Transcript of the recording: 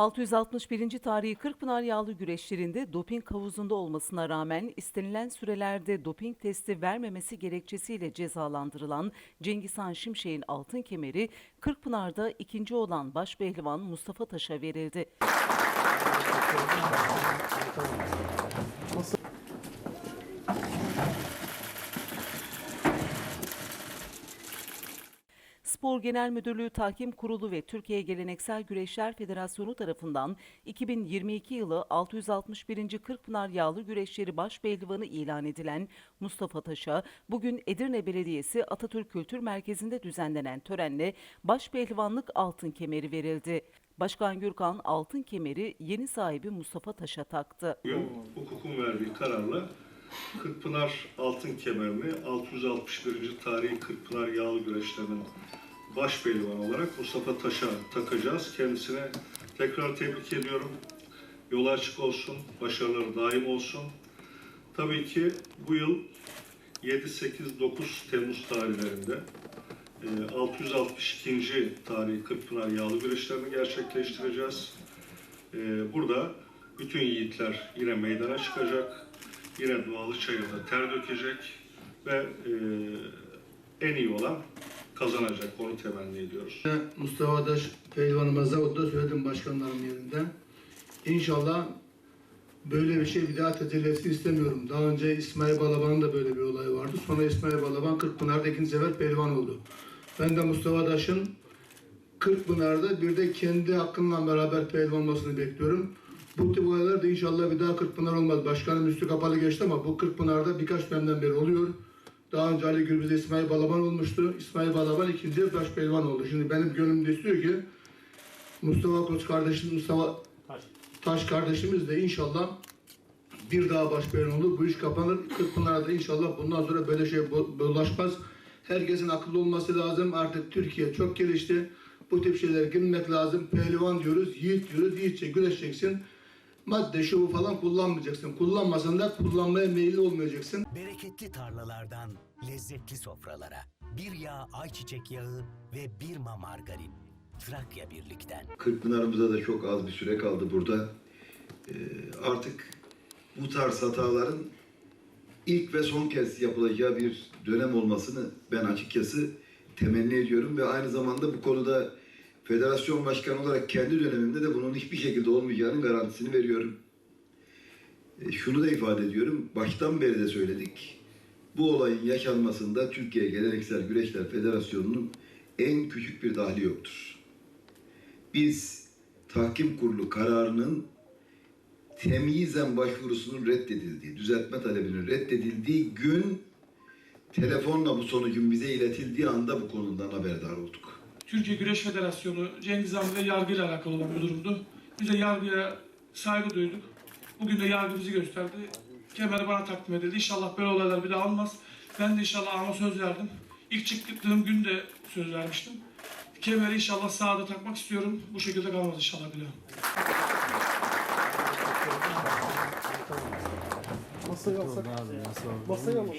661. tarihi Kırkpınar yağlı güreşlerinde doping havuzunda olmasına rağmen istenilen sürelerde doping testi vermemesi gerekçesiyle cezalandırılan Cengizhan Şimşek'in altın kemeri Kırkpınar'da ikinci olan başpehlivan Mustafa Taş'a verildi. Spor Genel Müdürlüğü Tahkim Kurulu ve Türkiye Geleneksel Güreşler Federasyonu tarafından 2022 yılı 661. Kırkpınar Yağlı Güreşleri Başpehlivanı ilan edilen Mustafa Taş'a bugün Edirne Belediyesi Atatürk Kültür Merkezi'nde düzenlenen törenle başpehlivanlık altın kemeri verildi. Başkan Gürkan altın kemeri yeni sahibi Mustafa Taş'a taktı. Bugün hukukun verdiği kararla Kırkpınar altın kemerini 661. tarihi Kırkpınar yağlı güreşlerinin baş pehlivanı olarak Mustafa Taş'a takacağız. Kendisine tekrar tebrik ediyorum. Yolu açık olsun, başarıları daim olsun. Tabii ki bu yıl 7, 8, 9 Temmuz tarihlerinde e, 662. tarihi Kırkpınar yağlı güreşlerini gerçekleştireceğiz. Ee, burada bütün yiğitler yine meydana çıkacak. Yine doğalı çayırda ter dökecek ve e, en iyi olan kazanacak. Onu temenni ediyoruz. Mustafa Daş pehlivanımıza o da söyledim başkanlarım yerinde. İnşallah böyle bir şey bir daha tecelli istemiyorum. Daha önce İsmail Balaban'ın da böyle bir olayı vardı. Sonra İsmail Balaban Kırkpınar'da ikinci sefer pehlivan oldu. Ben de Mustafa Daş'ın Kırkpınar'da bir de kendi hakkımla beraber pehlivan olmasını bekliyorum. Bu tip olaylar da inşallah bir daha Kırkpınar olmaz. Başkanım üstü kapalı geçti ama bu Kırkpınar'da birkaç dönemden beri oluyor. Daha önce Ali Gürbüz'de İsmail Balaban olmuştu. İsmail Balaban ikinci baş pehlivan oldu. Şimdi benim gönlümde istiyor ki Mustafa Koç kardeşim, Mustafa Taş kardeşimiz de inşallah bir daha baş pehlivan olur. Bu iş kapanır. Kırkpınar'da da inşallah bundan sonra böyle şey dolaşmaz. Herkesin akıllı olması lazım. Artık Türkiye çok gelişti. Bu tip şeyler girmek lazım. Pehlivan diyoruz, yiğit diyoruz. Yiğitçe güreşeceksin. Madde şu bu falan kullanmayacaksın. Kullanmasan da kullanmaya meyilli olmayacaksın. Bereketli tarlalardan lezzetli sofralara. Bir yağ ayçiçek yağı ve bir ma margarin. Trakya Birlik'ten. Kırkpınar'ımıza da çok az bir süre kaldı burada. Ee, artık bu tarz hataların ilk ve son kez yapılacağı bir dönem olmasını ben açıkçası temenni ediyorum ve aynı zamanda bu konuda federasyon başkanı olarak kendi dönemimde de bunun hiçbir şekilde olmayacağının garantisini veriyorum. E, şunu da ifade ediyorum, baştan beri de söyledik. Bu olayın yaşanmasında Türkiye Geleneksel Güreşler Federasyonu'nun en küçük bir dahli yoktur biz tahkim kurulu kararının temyizen başvurusunun reddedildiği, düzeltme talebinin reddedildiği gün telefonla bu sonucun bize iletildiği anda bu konudan haberdar olduk. Türkiye Güreş Federasyonu Cengiz Han ve yargıyla alakalı olan bir durumdu. Biz de yargıya saygı duyduk. Bugün de yargı bizi gösterdi. Kemeri bana takdim edildi. İnşallah böyle olaylar bir daha olmaz. Ben de inşallah ama söz verdim. İlk çıktığım gün de söz vermiştim. Kemeri inşallah sahada takmak istiyorum. Bu şekilde kalmaz inşallah bir daha. Masaya alsak. Masaya alalım.